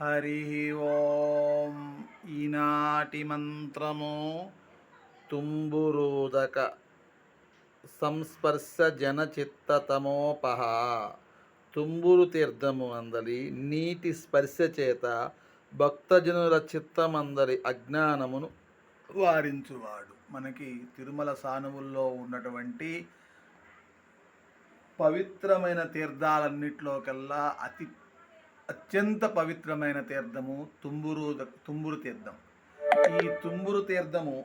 హరి ఓం ఈనాటి మంత్రము తుంబురూదక సంస్పర్శ జనచిత్తతమోపహ తుంబురు తీర్థము అందలి నీటి స్పర్శ చేత భక్తజనుల చిత్తమందలి అజ్ఞానమును వారించువాడు। మనకి తిరుమల సానువుల్లో ఉన్నటువంటి పవిత్రమైన తీర్థాలన్నిటిలోకెల్లా అతి అత్యంత పవిత్రమైన తీర్థము తుంబురు తుంబురు తీర్థం. ఈ తుంబురు తీర్థము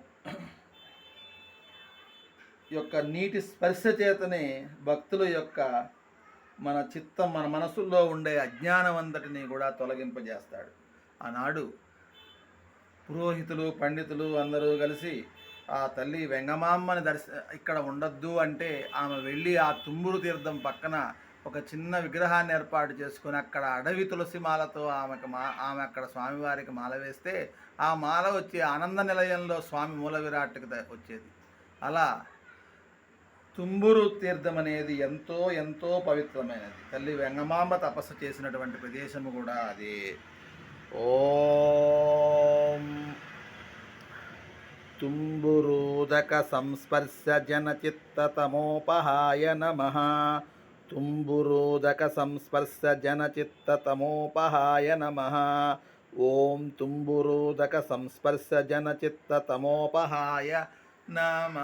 యొక్క నీటి స్పర్శ చేతనే భక్తుల యొక్క మన చిత్తం మన మనసుల్లో ఉండే అజ్ఞానం అంతటిని కూడా తొలగింపజేస్తాడు. ఆనాడు పురోహితులు పండితులు అందరూ కలిసి ఆ తల్లి వెంగమామ్మని దర్శ ఇక్కడ ఉండొద్దు అంటే ఆమె వెళ్ళి ఆ తుంబురు తీర్థం పక్కన ఒక చిన్న విగ్రహాన్ని ఏర్పాటు చేసుకుని అక్కడ అడవి తులసి మాలతో ఆమెకు మా ఆమె అక్కడ స్వామివారికి మాల వేస్తే ఆ మాల వచ్చి ఆనంద నిలయంలో స్వామి మూల విరాట్కి వచ్చేది. అలా తుంబురు తీర్థం అనేది ఎంతో ఎంతో పవిత్రమైనది. తల్లి వెంగమాంబ తపస్సు చేసినటువంటి ప్రదేశము కూడా అది. ఓం తుంబురూదక సంస్పర్శ జనచిత్తతమోపహాయ నమ. తుంబురోదక సంస్పర్శ జనచిత్తతమోపహాయ నమ. ఓం తుంబురోదక సంస్పర్శ జనచిత్తతమోపహాయ నమ.